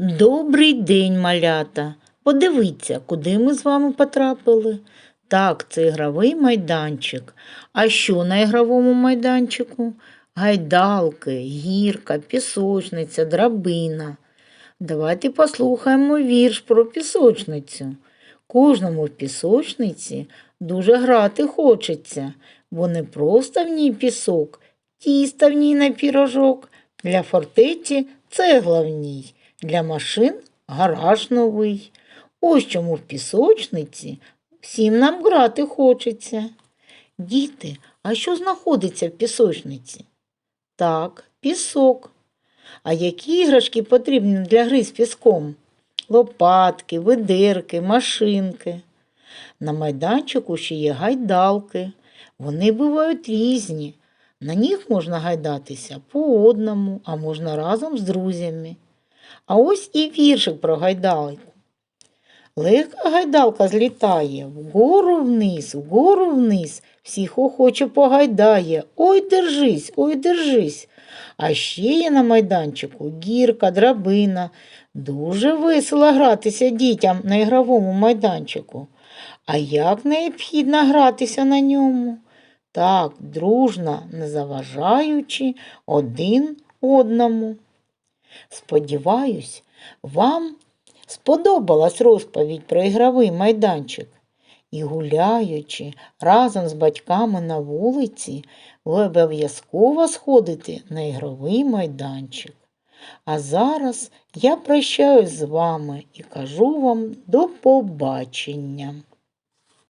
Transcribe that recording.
Добрий день, малята. Подивіться, куди ми з вами потрапили. Так, це ігровий майданчик. А що на ігровому майданчику? Гайдалки, гірка, пісочниця, драбина. Давайте послухаємо вірш про пісочницю. Кожному в пісочниці дуже грати хочеться, бо не просто в ній пісок, тіста в ній на пірожок, для фортеці цегла в ній, для машин гараж новий. Ось чому в пісочниці всім нам грати хочеться. Діти, а що знаходиться в пісочниці? Так, пісок. А які іграшки потрібні для гри з піском? Лопатки, видирки, машинки. На майданчику ще є гайдалки. Вони бувають різні. На них можна гайдатися по одному, а можна разом з друзями. А ось і віршик про гайдалку. Легка гайдалка злітає, вгору вниз, вгору вниз, всіх охоче погайдає. Ой, держись, ой, держись. А ще є на майданчику гірка, драбина. Дуже весело гратися дітям на ігровому майданчику. А як необхідно гратися на ньому? Так, дружно, не заважаючи один одному. Сподіваюсь, вам сподобалась розповідь про ігровий майданчик. І гуляючи разом з батьками на вулиці, ви обов'язково сходите на ігровий майданчик. А зараз я прощаюсь з вами і кажу вам до побачення.